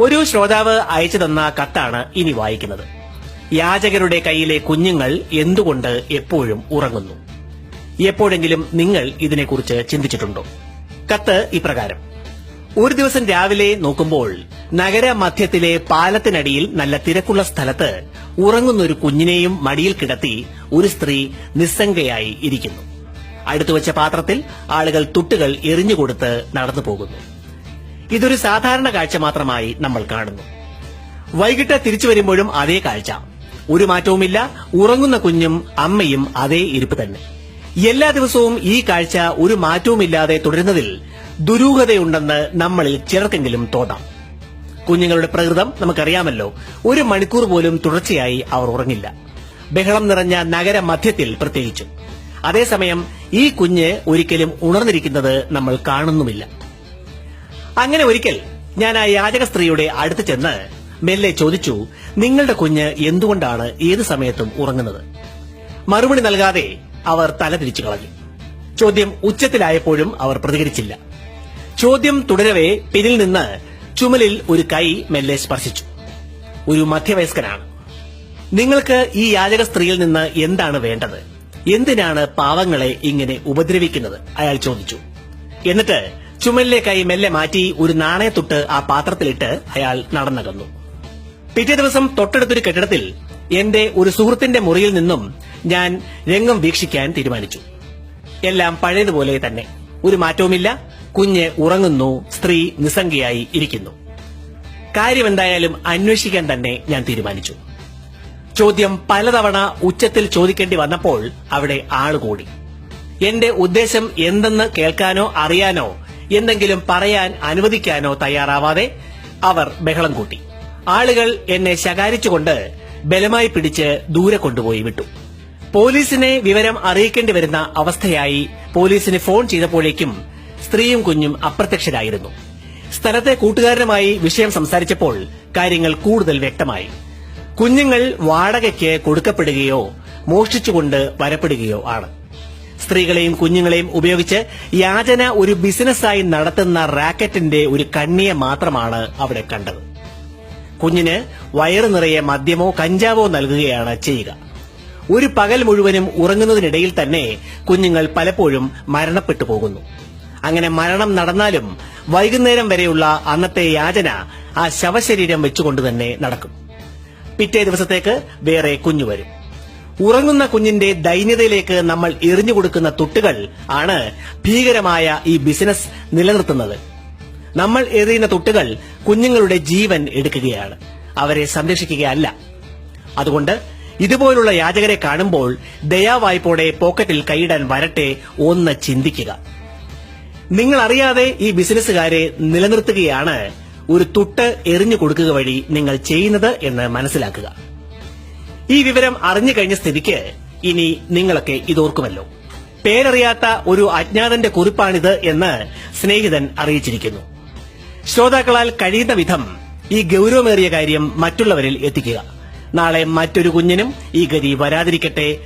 ഒരു ശ്രോതാവ് അയച്ചു തന്ന കത്താണ് ഇനി വായിക്കുന്നത്. യാചകരുടെ കയ്യിലെ കുഞ്ഞുങ്ങൾ എന്തുകൊണ്ട് എപ്പോഴും ഉറങ്ങുന്നു? എപ്പോഴെങ്കിലും നിങ്ങൾ ഇതിനെക്കുറിച്ച് ചിന്തിച്ചിട്ടുണ്ടോ? കത്ത് ഇപ്രകാരം. ഒരു ദിവസം രാവിലെ നോക്കുമ്പോൾ നഗര മധ്യത്തിലെ പാലത്തിനടിയിൽ നല്ല തിരക്കുള്ള സ്ഥലത്ത് ഉറങ്ങുന്ന ഒരു കുഞ്ഞിനെയും മടിയിൽ കിടത്തി ഒരു സ്ത്രീ നിസ്സംഗയായി ഇരിക്കുന്നു. അടുത്തു വെച്ച പാത്രത്തിൽ ആളുകൾ തുട്ടുകൾ എറിഞ്ഞുകൊടുത്ത് നടന്നു പോകുന്നു ഇതൊരു സാധാരണ കാഴ്ച മാത്രമായി നമ്മൾ കാണുന്നു. വൈകിട്ട് തിരിച്ചു വരുമ്പോഴും അതേ കാഴ്ച. ഒരു മാറ്റവുമില്ല ഉറങ്ങുന്ന കുഞ്ഞും അമ്മയും അതേ ഇരിപ്പ് തന്നെ. എല്ലാ ദിവസവും ഈ കാഴ്ച ഒരു മാറ്റവുമില്ലാതെ തുടരുന്നതിൽ ദുരൂഹതയുണ്ടെന്ന് നമ്മളിൽ ചിലർക്കെങ്കിലും തോന്നാം. കുഞ്ഞുങ്ങളുടെ പ്രകൃതം നമുക്കറിയാമല്ലോ ഒരു മണിക്കൂർ പോലും തുടർച്ചയായി അവർ ഉറങ്ങില്ല. ബഹളം നിറഞ്ഞ നഗര മധ്യത്തിൽ പ്രത്യേകിച്ചും. അതേസമയം ഈ കുഞ്ഞ് ഒരിക്കലും ഉണർന്നിരിക്കുന്നത് നമ്മൾ കാണുന്നുമില്ല. അങ്ങനെ ഒരിക്കൽ ഞാൻ ആ യാചക സ്ത്രീയുടെ അടുത്ത് ചെന്ന് മെല്ലെ ചോദിച്ചു നിങ്ങളുടെ കുഞ്ഞ് എന്തുകൊണ്ടാണ് ഏത് സമയത്തും ഉറങ്ങുന്നത്? മറുപടി നൽകാതെ അവർ തല തിരിച്ചു കളഞ്ഞു. ചോദ്യം ഉച്ചത്തിലായപ്പോഴും അവർ പ്രതികരിച്ചില്ല. ചോദ്യം തുടരവേ പിന്നിൽ നിന്ന് ചുമലിൽ ഒരു കൈ മെല്ലെ സ്പർശിച്ചു. ഒരു മധ്യവയസ്കനാണ്. നിങ്ങൾക്ക് ഈ യാചക സ്ത്രീയിൽ നിന്ന് എന്താണ് വേണ്ടത്? എന്തിനാണ് പാവങ്ങളെ ഇങ്ങനെ ഉപദ്രവിക്കുന്നത്? അയാൾ ചോദിച്ചു. എന്നിട്ട് ചുമലിലെ കൈ മെല്ലെ മാറ്റി ഒരു നാണയത്തൊട്ട് ആ പാത്രത്തിലിട്ട് അയാൾ നടന്നകന്നു. പിറ്റേ ദിവസം തൊട്ടടുത്തൊരു കെട്ടിടത്തിൽ എന്റെ ഒരു സുഹൃത്തിന്റെ മുറിയിൽ നിന്നും ഞാൻ രംഗം വീക്ഷിക്കാൻ തീരുമാനിച്ചു. എല്ലാം പഴയതുപോലെ തന്നെ. ഒരു മാറ്റവുമില്ല. കുഞ്ഞ് ഉറങ്ങുന്നു. സ്ത്രീ നിസ്സംഖ്യയായി ഇരിക്കുന്നു. കാര്യമെന്തായാലും അന്വേഷിക്കാൻ തന്നെ ഞാൻ തീരുമാനിച്ചു. ചോദ്യം പലതവണ ഉച്ചത്തിൽ ചോദിക്കേണ്ടി വന്നപ്പോൾ അവിടെ ആളുകൂടി. എന്റെ ഉദ്ദേശം എന്തെന്ന് കേൾക്കാനോ അറിയാനോ എന്തെങ്കിലും പറയാൻ അനുവദിക്കാനോ തയ്യാറാവാതെ അവർ ബഹളം കൂട്ടി. ആളുകൾ എന്നെ ശകാരിച്ചുകൊണ്ട് ബലമായി പിടിച്ച് ദൂരെ കൊണ്ടുപോയി വിട്ടു. പോലീസിനെ വിവരം അറിയിക്കേണ്ടി വരുന്ന അവസ്ഥയായി പോലീസിന് ഫോൺ ചെയ്തപ്പോഴേക്കും സ്ത്രീയും കുഞ്ഞും അപ്രത്യക്ഷരായിരുന്നു. സ്ഥലത്തെ കൂട്ടുകാരനുമായി വിഷയം സംസാരിച്ചപ്പോൾ കാര്യങ്ങൾ കൂടുതൽ വ്യക്തമായി. കുഞ്ഞുങ്ങൾ വാടകയ്ക്ക് കൊടുക്കപ്പെടുകയോ മോഷ്ടിച്ചുകൊണ്ട് വരപ്പെടുകയോ ആണ്. സ്ത്രീകളെയും കുഞ്ഞുങ്ങളെയും ഉപയോഗിച്ച് യാചന ഒരു ബിസിനസ്സായി നടത്തുന്ന റാക്കറ്റിന്റെ ഒരു കണ്ണിയെ മാത്രമാണ് അവിടെ കണ്ടത്. കുഞ്ഞിന് വയറു നിറയെ മദ്യമോ കഞ്ചാവോ നൽകുകയാണ് ചെയ്യുക. ഒരു പകൽ മുഴുവനും ഉറങ്ങുന്നതിനിടയിൽ തന്നെ കുഞ്ഞുങ്ങൾ പലപ്പോഴും മരണപ്പെട്ടു പോകുന്നു. അങ്ങനെ മരണം നടന്നാലും വൈകുന്നേരം വരെയുള്ള അന്നത്തെ യാചന ആ ശവശരീരം വെച്ചുകൊണ്ട് തന്നെ നടക്കും. പിറ്റേ ദിവസത്തേക്ക് വേറെ കുഞ്ഞു വരും. ഉറങ്ങുന്ന കുഞ്ഞിന്റെ ദൈന്യതയിലേക്ക് നമ്മൾ എറിഞ്ഞു കൊടുക്കുന്ന തുട്ടുകൾ ആണ് ഭീകരമായ ഈ ബിസിനസ് നിലനിർത്തുന്നത്. നമ്മൾ എറിയുന്ന തുട്ടുകൾ കുഞ്ഞുങ്ങളുടെ ജീവൻ എടുക്കുകയാണ്. അവരെ സംരക്ഷിക്കുകയല്ല. അതുകൊണ്ട് ഇതുപോലുള്ള യാചകരെ കാണുമ്പോൾ ദയാവായ്പോടെ പോക്കറ്റിൽ കൈയിടാൻ വരട്ടെ ഒന്ന് ചിന്തിക്കുക. നിങ്ങൾ അറിയാതെ ഈ ബിസിനസ്സുകാരെ നിലനിർത്തുകയാണ് ഒരു തുട്ട് എറിഞ്ഞു കൊടുക്കുക വഴി നിങ്ങൾ ചെയ്യുന്നത് എന്ന് മനസ്സിലാക്കുക. ഈ വിവരം അറിഞ്ഞു കഴിഞ്ഞ സ്ഥിതിക്ക് ഇനി നിങ്ങളൊക്കെ ഇതോർക്കുമല്ലോ. പേരറിയാത്ത ഒരു അജ്ഞാതന്റെ കുറിപ്പാണിത് എന്ന് സ്നേഹിതൻ അറിയിച്ചിരിക്കുന്നു. ശ്രോതാക്കളാൽ കഴിയുന്ന വിധം ഈ ഗൌരവമേറിയ കാര്യം മറ്റുള്ളവരിൽ എത്തിക്കുക. നാളെ മറ്റൊരു കുഞ്ഞിനും ഈ ഗതി വരാതിരിക്കട്ടെ